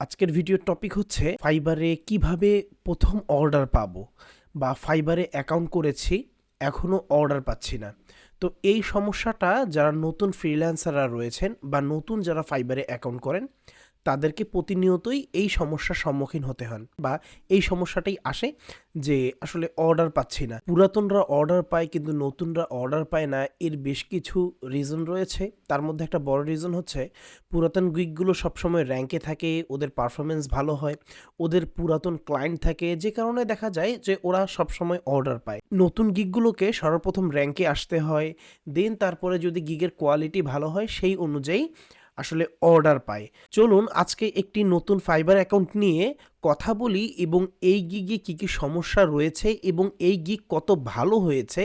আজকের ভিডিওর টপিক হচ্ছে ফাইবারে কীভাবে প্রথম অর্ডার পাবো বা ফাইবারে অ্যাকাউন্ট করেছি এখনও অর্ডার পাচ্ছি না। তো এই সমস্যাটা যারা নতুন ফ্রিল্যান্সাররা রয়েছেন বা নতুন যারা ফাইবারে অ্যাকাউন্ট করেন তাদেরকে প্রতিনিয়তই এই সমস্যার সম্মুখীন হতে হন বা এই সমস্যাটাই আসে যে আসলে অর্ডার পাচ্ছি না। পুরাতনরা অর্ডার পায় কিন্তু নতুনরা অর্ডার পায় না, এর বেশ কিছু রিজন রয়েছে। তার মধ্যে একটা বড় রিজন হচ্ছে পুরাতন গিকগুলো সবসময় র্যাঙ্কে থাকে, ওদের পারফরমেন্স ভালো হয়, ওদের পুরাতন ক্লায়েন্ট থাকে, যে কারণে দেখা যায় যে ওরা সবসময় অর্ডার পায়। নতুন গিকগুলোকে সর্বপ্রথম র্যাঙ্কে আসতে হয় দেন তারপরে যদি গিগের কোয়ালিটি ভালো হয়, সেই অনুযায়ী আসলে অর্ডার পায় চলুন আজকে একটি নতুন ফাইবার অ্যাকাউন্ট নিয়ে কথা বলি এবং এই গিগে কী কী সমস্যা রয়েছে এবং এই গিগ কত ভালো হয়েছে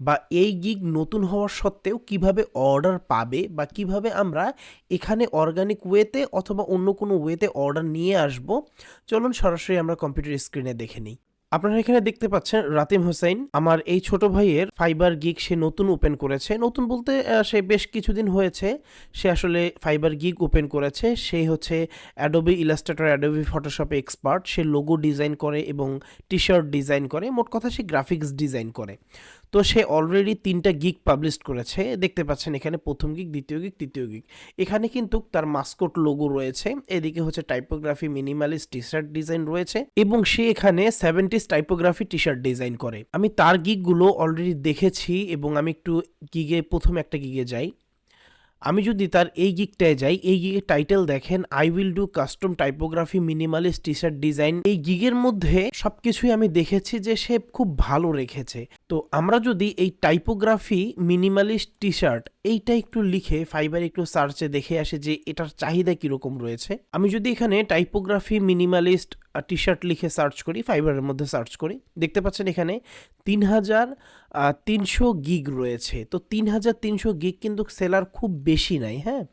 বা এই গিগ নতুন হওয়ার সত্ত্বেও কীভাবে অর্ডার পাবে বা কীভাবে আমরা এখানে অর্গানিক ওয়েতে অথবা অন্য কোনো ওয়েতে অর্ডার নিয়ে আসব। চলুন সরাসরি আমরা কম্পিউটার স্ক্রিনে দেখে নিই। আপনারা এখানে দেখতে পাচ্ছেন রাতিম হোসেন আমার এই ছোট ভাইয়ের ফাইবার গিগ সে নতুন ওপেন করেছে। নতুন বলতে সে বেশ কিছুদিন হয়েছে। সে আসলে ফাইবার গিগ ওপেন করেছে। সে হচ্ছে Adobe Illustrator Adobe Photoshop expert সে লোগো ডিজাইন করে এবং টি শার্ট ডিজাইন করে। মোট কথা সে গ্রাফিক্স ডিজাইন করে। তো সে অলরেডি তিনটা গিক পাবলিশ করেছে। দেখতে পাচ্ছেন এখানে প্রথম গিক দ্বিতীয় গিক তৃতীয় গিক এখানে কিন্তু তার মাস্কট লোগো রয়েছে। এদিকে হচ্ছে typography minimalist T shirt design রয়েছে এবং সে এখানে seventies typography T shirt design করে। আমি তার গিকগুলো অলরেডি দেখেছি এবং আমি একটু গিগে প্রথম একটা গিগে যাই। আমি যদি তার এই গিগটায় যাই, এই গিগের টাইটেল দেখেন I will do custom typography minimalist T-shirt design এই গিগের মধ্যে সবকিছুই আমি দেখেছি যে সে খুব ভালো রেখেছে। তো আমরা যদি এই টাইপোগ্রাফি মিনিমালিস্ট টি শার্ট এইটা একটু লিখে ফাইবার একটু সার্চে দেখে আসে যে এটার চাহিদা কীরকম রয়েছে। আমি যদি এখানে টাইপোগ্রাফি মিনিমালিস্ট টি শার্ট লিখে সার্চ করি ফাইবারের মধ্যে সার্চ করি। দেখতে পাচ্ছেন এখানে তিন হাজার তিনশো গিগ রয়েছে। তো তিন হাজার তিনশো গিগ কিন্তু সেলার খুব বেশি নাই হ্যাঁ?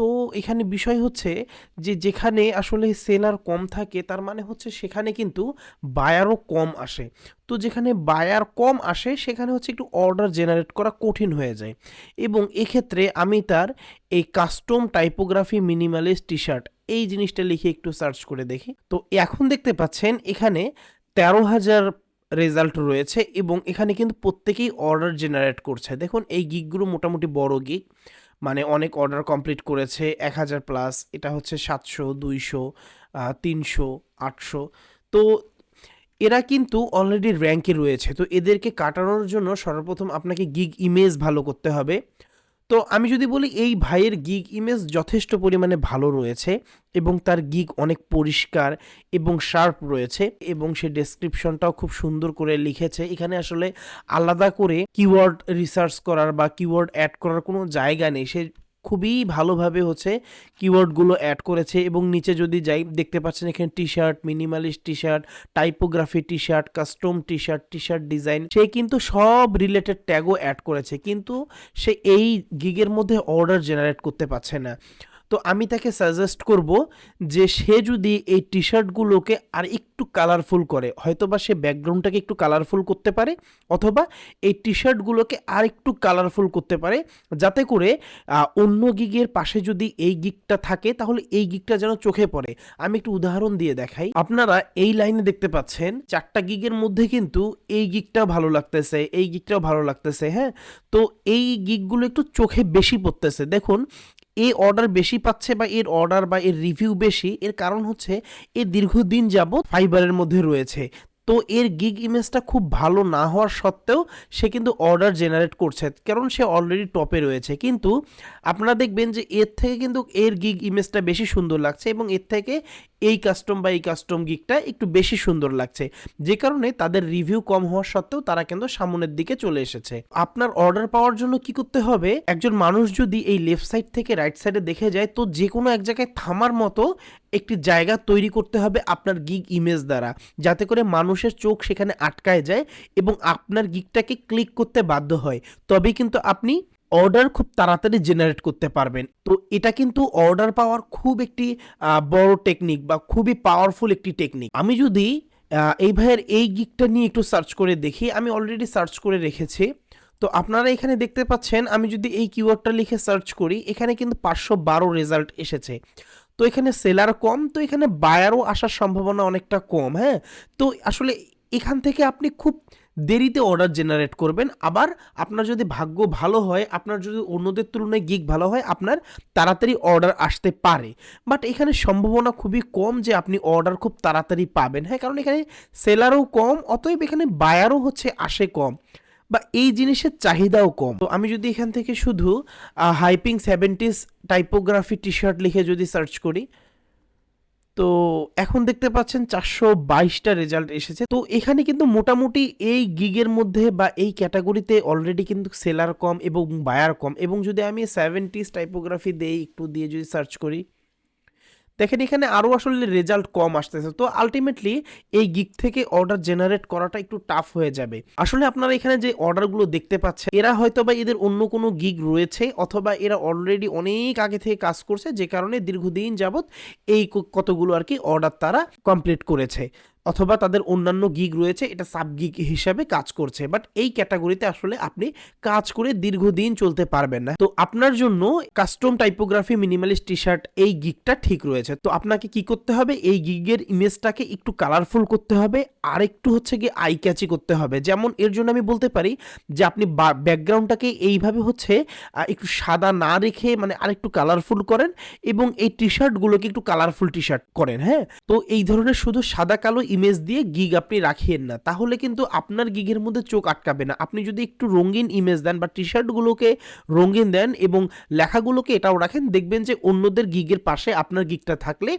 তো এখানে বিষয় হচ্ছে যে যেখানে আসলে সেলার কম থাকে, তার মানে হচ্ছে সেখানে কিন্তু বায়ারও কম আসে। তো যেখানে বায়ার কম আসে, সেখানে হচ্ছে একটু অর্ডার জেনারেট করা কঠিন হয়ে যায়। এবং এক্ষেত্রে আমি তার এই custom typography minimalist T shirt এই জিনিসটা লিখে একটু সার্চ করে দেখি। তো এখন দেখতে পাচ্ছেন এখানে তেরো হাজার রেজাল্ট রয়েছে এবং এখানে কিন্তু প্রত্যেকেই অর্ডার জেনারেট করছে। দেখুন, এই গিকগুলো মোটামুটি বড় গিক মানে অনেক অর্ডার কমপ্লিট করেছে, এক হাজার প্লাস এটা হচ্ছে সাতশো, দুইশো তিনশো, আটশো। তো এরা কিন্তু অলরেডি র্যাঙ্কে রয়েছে। তো এদেরকে কাটানোর জন্য সর্বপ্রথম আপনাকে গিগ ইমেজ ভালো করতে হবে। তো আমি যদি বলি এই ভাইয়ের গিগ ইমেজ যথেষ্ট পরিমাণে ভালো রয়েছে এবং তার গিগ অনেক পরিষ্কার এবং শার্প রয়েছে এবং সে ডেসক্রিপশনটাও খুব সুন্দর করে লিখেছে। এখানে আসলে আলাদা করে কিওয়ার্ড রিসার্চ করার বা কিওয়ার্ড অ্যাড করার কোনো জায়গা নেই। সে খুবই ভালোভাবে হচ্ছে কিওয়ার্ডগুলো অ্যাড করেছে এবং নিচে যদি যাই দেখতে পাচ্ছেন এখানে T shirt minimalist T shirt typography T shirt custom T shirt T shirt design সে কিন্তু সব রিলেটেড ট্যাগও অ্যাড করেছে। কিন্তু সে এই গিগের মধ্যে অর্ডার জেনারেট করতে পারছে না। তো আমি তাকে সাজেস্ট করব যে সে যদি এই টি শার্টগুলোকে আর একটু কালারফুল করে হয়তো বা সে ব্যাকগ্রাউন্ডটাকে একটু কালারফুল করতে পারে, অথবা এই টি শার্টগুলোকে আর একটু কালারফুল করতে পারে, যাতে করে অন্য গিগের পাশে যদি এই গিকটা থাকে, তাহলে এই গিকটা যেন চোখে পড়ে। আমি একটু উদাহরণ দিয়ে দেখাই। আপনারা এই লাইনে দেখতে পাচ্ছেন, চারটা গিগের মধ্যে কিন্তু এই গিকটাও ভালো লাগতেছে, এই গিকটাও ভালো লাগতেছে হ্যাঁ? তো এই গিকগুলো একটু চোখে বেশি পড়তেছে। দেখুন এ অর্ডার বেশি পাচ্ছে বা এর অর্ডার বা এর রিভিউ বেশি, এর কারণ হচ্ছে এ দীর্ঘদিন যাবৎ ফাইবারের মধ্যে রয়েছে। তো এর গিগ ইমেজটা খুব ভালো না হওয়ার সত্ত্বেও সে কিন্তু অর্ডার জেনারেট করছে, কারণ সে অলরেডি টপে রয়েছে। কিন্তু আপনারা দেখবেন যে এর থেকে কিন্তু এর গিগ ইমেজটা বেশি সুন্দর লাগছে এবং এর থেকে এই কাস্টম বা এই কাস্টম গিকটা একটু বেশি সুন্দর লাগছে। যে কারণে তাদের রিভিউ কম হওয়ার সত্ত্বেও তারা কিন্তু সামনের দিকে চলে এসেছে। আপনার অর্ডার পাওয়ার জন্য কি করতে হবে? একজন মানুষ যদি এই লেফট সাইড থেকে রাইট সাইডে দেখে যায়, তো যে কোনো এক জায়গায় থামার মতো একটি জায়গা তৈরি করতে হবে আপনার গিগ ইমেজ দ্বারা। যাতে করে মানুষের চোখ সেখানে আটকায় যায় এবং আপনার গিগটাকে ক্লিক করতে বাধ্য হয়। তবেই কিন্তু আপনি অর্ডার খুব তাড়াতাড়ি জেনারেট করতে পারবেন। তো এটা কিন্তু অর্ডার পাওয়ার খুব একটি বড় টেকনিক বা খুবই পাওয়ারফুল একটি টেকনিক আমি যদি এই ভাইয়ের এই গিকটা নিয়ে একটু সার্চ করে দেখি, আমি অলরেডি সার্চ করে রেখেছি। তো আপনারা এখানে দেখতে পাচ্ছেন, আমি যদি এই কিওয়ার্ডটা লিখে সার্চ করি, এখানে কিন্তু পাঁচশো বারো রেজাল্ট এসেছে। তো এখানে সেলার কম, তো এখানে বায়ারও আসার সম্ভাবনা অনেকটা কম হ্যাঁ? তো আসলে এখান থেকে আপনি খুব দেরিতে অর্ডার জেনারেট করবেন। আবার আপনার যদি ভাগ্য ভালো হয়, আপনার যদি অন্যদের তুলনায় গিগ ভালো হয়, আপনার তাড়াতাড়ি অর্ডার আসতে পারে। বাট এখানে সম্ভাবনা খুবই কম যে আপনি অর্ডার খুব তাড়াতাড়ি পাবেন। হ্যাঁ কারণ এখানে সেলারও কম, অতএব এখানে বায়ারও হচ্ছে আসে কম বা এই জিনিসের চাহিদাও কম। তো আমি যদি এখান থেকে শুধু typing seventies typography T shirt লিখে যদি সার্চ করি তো এখন দেখতে পাচ্ছেন চারশো বাইশটা রেজাল্ট এসেছে। তো এখানে কিন্তু মোটামুটি এই গিগের মধ্যে বা এই ক্যাটাগরিতে অলরেডি কিন্তু সেলার কম এবং বায়ার কম। এবং যদি আমি সেভেন্টিস টাইপোগ্রাফি দেই, একটু দিয়ে যদি সার্চ করি দেখেন, এখানে আরও আসলে রেজাল্ট কম আসতেছে। তো আলটিমেটলি এই গিক থেকে অর্ডার জেনারেট করাটা একটু টাফ হয়ে যাবে। আসলে আপনারা এখানে যে অর্ডারগুলো দেখতে পাচ্ছেন, এরা হয়তো বা এদের অন্য কোনো গিগ রয়েছে অথবা এরা অলরেডি অনেক আগে থেকে কাজ করছে, যে কারণে দীর্ঘদিন যাবৎ এই কতগুলো আর কি অর্ডার তারা কমপ্লিট করেছে। অথবা তাদের অন্যান্য গিগ রয়েছে, এটা সাব গিগ হিসাবে কাজ করছে। বাট এই ক্যাটাগরিতে আসলে আপনি কাজ করে দীর্ঘদিন চলতে পারবেন না। তো আপনার জন্য custom typography minimalist T shirt এই গিগটা ঠিক রয়েছে। তো আপনাকে কি করতে হবে? এই গিগের ইমেজটাকে একটু কালারফুল করতে হবে, আর একটু হচ্ছে গিয়ে আই ক্যাচি করতে হবে। যেমন এর জন্য আমি বলতে পারি যে আপনি ব্যাকগ্রাউন্ডটাকে এইভাবে হচ্ছে একটু সাদা না রেখে মানে আরেকটু কালারফুল করেন এবং এই টি শার্টগুলোকে একটু কালারফুল টি শার্ট করেন হ্যাঁ? তো এই ধরনের শুধু সাদা কালো ইমেজ দিয়ে গিগ আপনি রাখিয়েন না, তাহলে কিন্তু আপনার গিগের মধ্যে চোখ আটকাবে না। আপনি যদি একটু রঙিন ইমেজ দেন বা টি শার্টগুলোকে রঙিন দেন এবং লেখাগুলোকে এটাও রাখেন, দেখবেন যে অন্যদের গিগের পাশে আপনার গিগটা থাকলে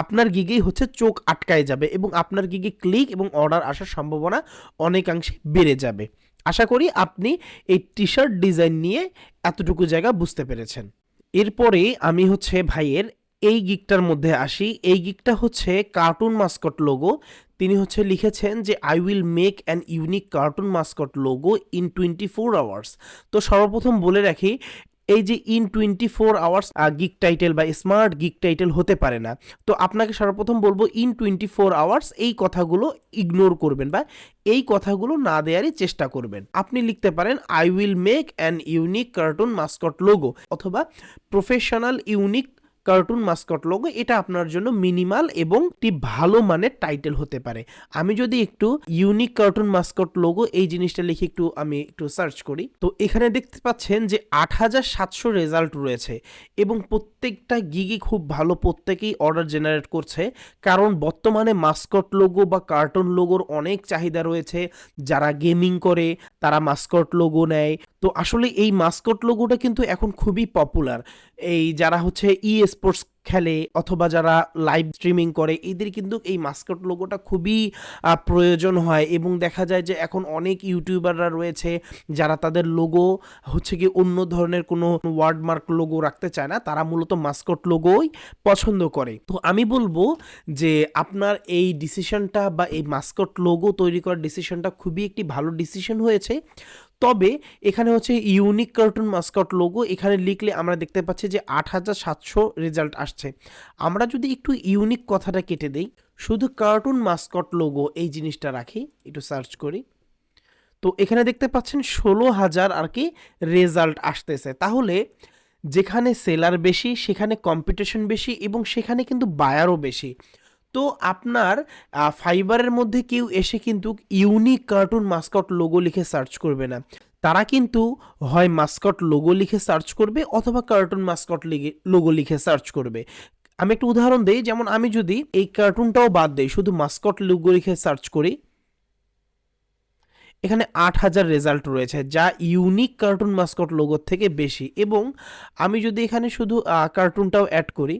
আপনার গিগেই হচ্ছে চোখ আটকায় যাবে এবং আপনার গিগে ক্লিক এবং অর্ডার আসার সম্ভাবনা অনেকাংশে বেড়ে যাবে। আশা করি আপনি এই টি শার্ট ডিজাইন নিয়ে এতটুকু জায়গা বুঝতে পেরেছেন। এরপরে আমি হচ্ছে ভাইয়ের এই গিকটার মধ্যে আসি। এই গিকটা হচ্ছে কার্টুন মাস্কট লোগো তিনি হচ্ছে লিখেছেন যে I will make an unique cartoon mascot logo in twenty four hours তো সর্বপ্রথম বলে রাখি, এই যে in twenty four hours geek title বা স্মার্ট গিক টাইটেল হতে পারে না। তো আপনাকে সর্বপ্রথম বলব ইন টোয়েন্টি ফোর আওয়ার্স এই কথাগুলো ইগনোর করবেন বা এই কথাগুলো না দেওয়ারই চেষ্টা করবেন। আপনি লিখতে পারেন I will make an unique cartoon mascot logo অথবা professional unique cartoon mascot logo এটা আপনার জন্য মিনিমাল এবং একটি ভালো মানের টাইটেল হতে পারে। আমি যদি একটু ইউনিক কার্টুন মাস্কট লোগো এই জিনিসটা লিখে একটু আমি একটু সার্চ করি, তো এখানে দেখতে পাচ্ছেন যে আট হাজার সাতশো রেজাল্ট রয়েছে এবং প্রত্যেকটা গিগই খুব ভালো, প্রত্যেকেই অর্ডার জেনারেট করছে। কারণ বর্তমানে মাস্কট লোগো বা কার্টুন লোগোর অনেক চাহিদা রয়েছে। যারা গেমিং করে, তারা মাস্কট লোগো নেয়। তো আসলে এই মাস্কট লোগোটা কিন্তু এখন খুবই পপুলার এই যারা হচ্ছে ই স্পোর্টস খেলে অথবা যারা লাইভ স্ট্রিমিং করে, এদের কিন্তু এই মাস্কট লোগোটা খুবই প্রয়োজন হয় এবং দেখা যায় যে এখন অনেক ইউটিউবাররা রয়েছে যারা তাদের লোগো হচ্ছে কি অন্য ধরনের কোনো ওয়ার্ডমার্ক লোগো রাখতে চায় না। তারা মূলত মাস্কট লোগোই পছন্দ করে। তো আমি বলব যে আপনার এই ডিসিশনটা বা এই মাস্কট লোগো তৈরি করার ডিসিশনটা খুবই একটি ভালো ডিসিশন হয়েছে। তবে এখানে হচ্ছে ইউনিক কার্টুন মাস্কট লোগো এখানে লিখলে আমরা দেখতে পাচ্ছি যে আট হাজার সাতশো রেজাল্ট আসছে। আমরা যদি একটু ইউনিক কথাটা কেটে দেই, শুধু কার্টুন মাস্কট লোগো এই জিনিসটা রাখি, একটু সার্চ করি। তো এখানে দেখতে পাচ্ছেন ষোলো হাজার আর কি রেজাল্ট আসতেছে। তাহলে যেখানে সেলার বেশি, সেখানে কম্পিটিশন বেশি এবং সেখানে কিন্তু বায়ারও বেশি। তো আপনার ফাইবারের মধ্যে কেউ এসে কিন্তু ইউনিক কার্টুন মাস্কট লোগো লিখে সার্চ করবে না। তারা কিন্তু হয় মাস্কট লোগো লিখে সার্চ করবে অথবা কার্টুন মাস্কট লোগো লিখে সার্চ করবে। আমি একটা উদাহরণ দিই, যেমন আমি যদি এই কার্টুনটাও বাদ দিই, শুধু মাস্কট লোগো লিখে সার্চ করি, এখানে আট হাজার রেজাল্ট রয়েছে, যা ইউনিক কার্টুন মাস্কট লোগোর থেকে বেশি। এবং আমি যদি এখানে শুধু কার্টুনটাও অ্যাড করি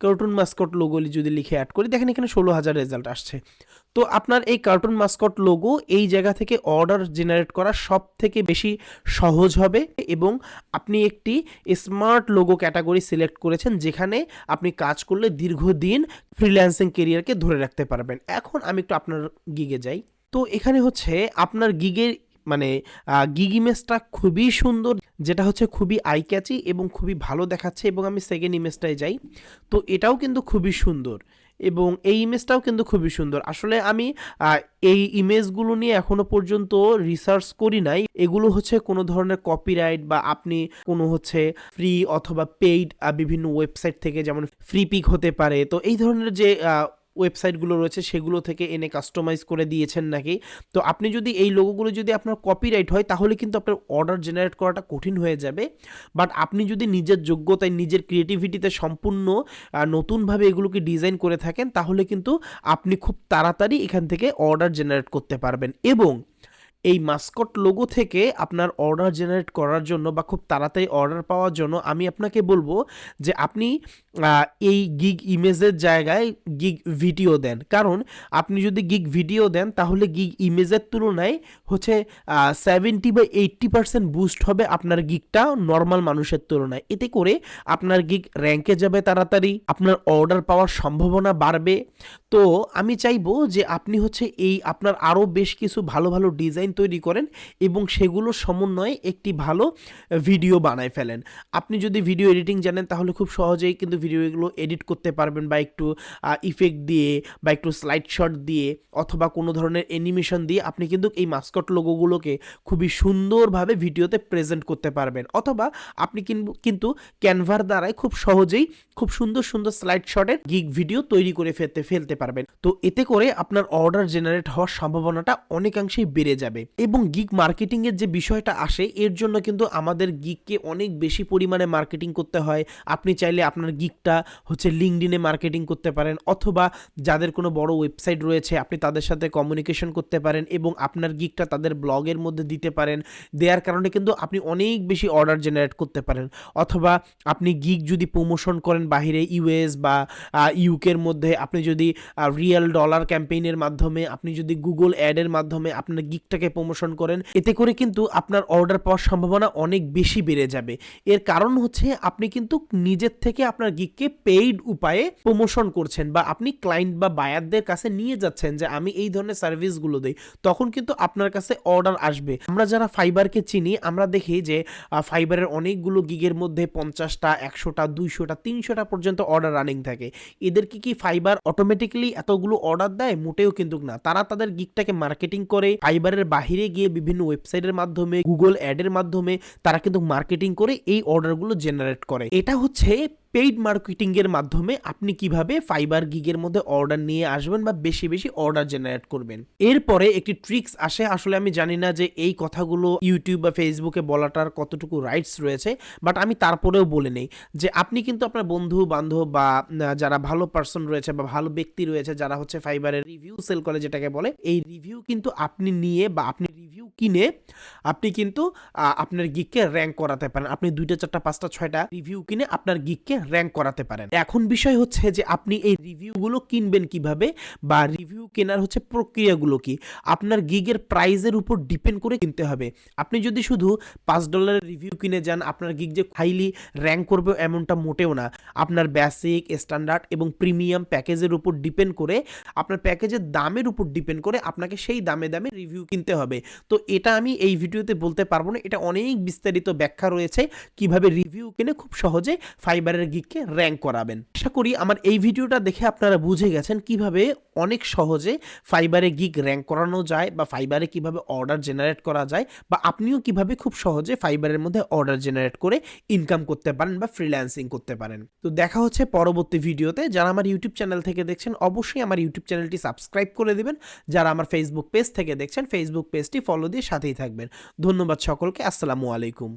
কার্টুন মাস্কট লোগো যদি লিখে অ্যাড করি, দেখেন এখানে ষোলো হাজার রেজাল্ট আসছে। তো আপনার এই কার্টুন মাস্কট লোগো এই জায়গা থেকে অর্ডার জেনারেট করা সব থেকে বেশি সহজ হবে এবং আপনি একটি স্মার্ট লোগো ক্যাটাগরি সিলেক্ট করেছেন যেখানে আপনি কাজ করলে দীর্ঘদিন ফ্রিল্যান্সিং কেরিয়ারকে ধরে রাখতে পারবেন। এখন আমি একটু আপনার গিগে যাই। তো এখানে হচ্ছে আপনার গিগের মানে গিগ ইমেজটা খুবই সুন্দর, যেটা হচ্ছে খুবই আই ক্যাচি এবং খুবই ভালো দেখাচ্ছে এবং আমি সেকেন্ড ইমেজটায় যাই। তো এটাও কিন্তু খুবই সুন্দর এবং এই ইমেজটাও কিন্তু খুবই সুন্দর। আসলে আমি এই ইমেজগুলো নিয়ে এখনও পর্যন্ত রিসার্চ করি নাই। এগুলো হচ্ছে কোনো ধরনের কপিরাইট বা আপনি কোনো হচ্ছে ফ্রি অথবা পেইড বিভিন্ন ওয়েবসাইট থেকে যেমন ফ্রি পিক হতে পারে। তো এই ধরনের যে ওয়েবসাইটগুলো রয়েছে, সেগুলো থেকে এনে কাস্টমাইজ করে দিয়েছেন নাকি? তো আপনি যদি এই লোগোগুলো যদি আপনার কপিরাইট হয়, তাহলে কিন্তু আপনার অর্ডার জেনারেট করাটা কঠিন হয়ে যাবে। বাট আপনি যদি নিজের যোগ্যতায়, নিজের ক্রিয়েটিভিটিতে সম্পূর্ণ নতুনভাবে এগুলোকে ডিজাইন করে থাকেন, তাহলে কিন্তু আপনি খুব তাড়াতাড়ি এখান থেকে অর্ডার জেনারেট করতে পারবেন। এবং এই মাস্কট লোগো থেকে আপনার অর্ডার জেনারেট করার জন্য বা খুব তাড়াতাড়ি অর্ডার পাওয়ার জন্য আমি আপনাকে বলব যে আপনি এই গিগ ইমেজের জায়গায় গিগ ভিডিও দেন। কারণ আপনি যদি গিগ ভিডিও দেন, তাহলে গিগ ইমেজের তুলনায় হচ্ছে সেভেন্টি বা এইট্টি পার্সেন্ট বুস্ট হবে আপনার গিগটা নর্মাল মানুষের তুলনায়। এতে করে আপনার গিগ র্যাঙ্কে যাবে তাড়াতাড়ি, আপনার অর্ডার পাওয়ার সম্ভাবনা বাড়বে। তো আমি চাইব যে আপনি হচ্ছে এই আপনার আরও বেশ কিছু ভালো ভালো ডিজাইন তৈরি করেন এবং সেগুলো সমন্বয়ে একটি ভালো ভিডিও বানায় ফেলেন। আপনি যদি ভিডিও এডিটিং জানেন, তাহলে খুব সহজেই কিন্তু ভিডিওগুলো এডিট করতে পারবেন বা একটু ইফেক্ট দিয়ে বা একটু স্লাইড শট দিয়ে অথবা কোনো ধরনের অ্যানিমেশন দিয়ে আপনি কিন্তু এই মাস্কট লোগোগুলোকে খুবই সুন্দরভাবে ভিডিওতে প্রেজেন্ট করতে পারবেন। অথবা আপনি কিন- কিন্তু ক্যানভার দ্বারাই খুব সহজেই খুব সুন্দর সুন্দর স্লাইড শটের গিগ ভিডিও তৈরি করে ফেলতে ফেলতে পারবেন। তো এতে করে আপনার অর্ডার জেনারেট হওয়ার সম্ভাবনাটা অনেকাংশেই বেড়ে যাবে। এবং গিগ মার্কেটিং এর যে বিষয়টা আসে, এর জন্য কিন্তু আমাদের গিগকে অনেক বেশি পরিমাণে মার্কেটিং করতে হয়। আপনি চাইলে আপনার গিগটা হচ্ছে লিঙ্কডিনে মার্কেটিং করতে পারেন, অথবা যাদের কোনো বড় ওয়েবসাইট রয়েছে, আপনি তাদের সাথে কমিউনিকেশন করতে পারেন এবং আপনার গিগটা তাদের ব্লগের মধ্যে দিতে পারেন। দেওয়ার কারণে কিন্তু আপনি অনেক বেশি অর্ডার জেনারেট করতে পারেন। অথবা আপনি গিগ যদি প্রমোশন করেন বাইরে ইউএস বা ইউকের মধ্যে আপনি যদি রিয়েল ডলার ক্যাম্পেইনের মাধ্যমে, আপনি যদি গুগল অ্যাডের মাধ্যমে আপনার গিগটাকে প্রমোশন করেন, এতে করে কিন্তু আপনার অর্ডার পাওয়ার সম্ভাবনা অনেক বেশি বেড়ে যাবে। এর কারণ হচ্ছে আপনি কিন্তু নিজের থেকে আপনার গিগকে পেইড উপায়ে প্রমোশন করছেন বা আপনি ক্লায়েন্ট বা বায়ারদের কাছে নিয়ে যাচ্ছেন যে, আমি এই ধরনের সার্ভিসগুলো দিই। তখন কিন্তু আপনার কাছে অর্ডার আসবে। আমরা যারা ফাইবারকে চিনি, আমরা দেখি যে ফাইবারের অনেকগুলো গিগের মধ্যে পঞ্চাশটা, একশোটা, দুইশোটা তিনশোটা পর্যন্ত অর্ডার রানিং থাকে। এদেরকে কি ফাইবার অটোমেটিক্যালি এতগুলো অর্ডার দেয়? মোটেও কিন্তু না। তারা তাদের গিকটাকে মার্কেটিং করে ফাইবারের বাহিরে গিয়ে বিভিন্ন ওয়েবসাইটের মাধ্যমে গুগল অ্যাডের মাধ্যমে তারা কিন্তু মার্কেটিং করে এই অর্ডারগুলো জেনারেট করে। এটা হচ্ছে পেইড মার্কেটিংয়ের মাধ্যমে আপনি কীভাবে ফাইবার গিগের মধ্যে অর্ডার নিয়ে আসবেন বা বেশি বেশি অর্ডার জেনারেট করবেন। এরপরে একটি ট্রিক্স আসে, আসলে আমি জানি না যে এই কথাগুলো ইউটিউব বা ফেসবুকে বলাটার কতটুকু রাইটস রয়েছে বাট আমি তারপরেও বলে নেই যে আপনি কিন্তু আপনার বন্ধু, বান্ধব বা যারা ভালো পার্সন রয়েছে বা ভালো ব্যক্তি রয়েছে, যারা হচ্ছে ফাইবারের রিভিউ সেল করে যেটাকে বলে, এই রিভিউ কিন্তু আপনি নিয়ে বা আপনি রিভিউ কিনে আপনি কিন্তু আপনার গিককে র্যাঙ্ক করাতে পারেন। আপনি দুইটা, চারটা, পাঁচটা, ছয়টা রিভিউ কিনে আপনার গিককে র্যাঙ্ক করাতে পারেন। এখন বিষয় হচ্ছে যে আপনি এই রিভিউগুলো কিনবেন কীভাবে বা রিভিউ কেনার হচ্ছে প্রক্রিয়াগুলো কি? আপনার গিগের প্রাইজের উপর ডিপেন্ড করে কিনতে হবে। আপনি যদি শুধু পাঁচ ডলারের রিভিউ কিনে যান, আপনার গিগ যে হাইলি র্যাঙ্ক করবে এমনটা মোটেও না। আপনার বেসিক স্ট্যান্ডার্ড এবং প্রিমিয়াম প্যাকেজের উপর ডিপেন্ড করে, আপনার প্যাকেজের দামের উপর ডিপেন্ড করে আপনাকে সেই দামে দামে রিভিউ কিনতে হবে। তো এটা আমি এই ভিডিওতে বলতে পারব না। এটা অনেক বিস্তারিত ব্যাখ্যা রয়েছে। কীভাবে রিভিউ কিনে খুব সহজে ফাইবারের গিগকে র্যাঙ্ক করাবেন। আশা করি আমার এই ভিডিওটা দেখে আপনারা বুঝে গেছেন কীভাবে অনেক সহজে ফাইবারে গিগ র্যাঙ্ক করানো যায় বা ফাইবারে কীভাবে অর্ডার জেনারেট করা যায় বা আপনিও কীভাবে খুব সহজে ফাইবারের মধ্যে অর্ডার জেনারেট করে ইনকাম করতে পারেন বা ফ্রিল্যান্সিং করতে পারেন। তো দেখা হচ্ছে পরবর্তী ভিডিওতে। যারা আমার ইউটিউব চ্যানেল থেকে দেখছেন, অবশ্যই আমার ইউটিউব চ্যানেলটি সাবস্ক্রাইব করে দিবেন। যারা আমার ফেসবুক পেজ থেকে দেখছেন ফেসবুক পেজটি ফলো দিয়ে সাথেই থাকবেন। ধন্যবাদ সকলকে। আসসালামু আলাইকুম।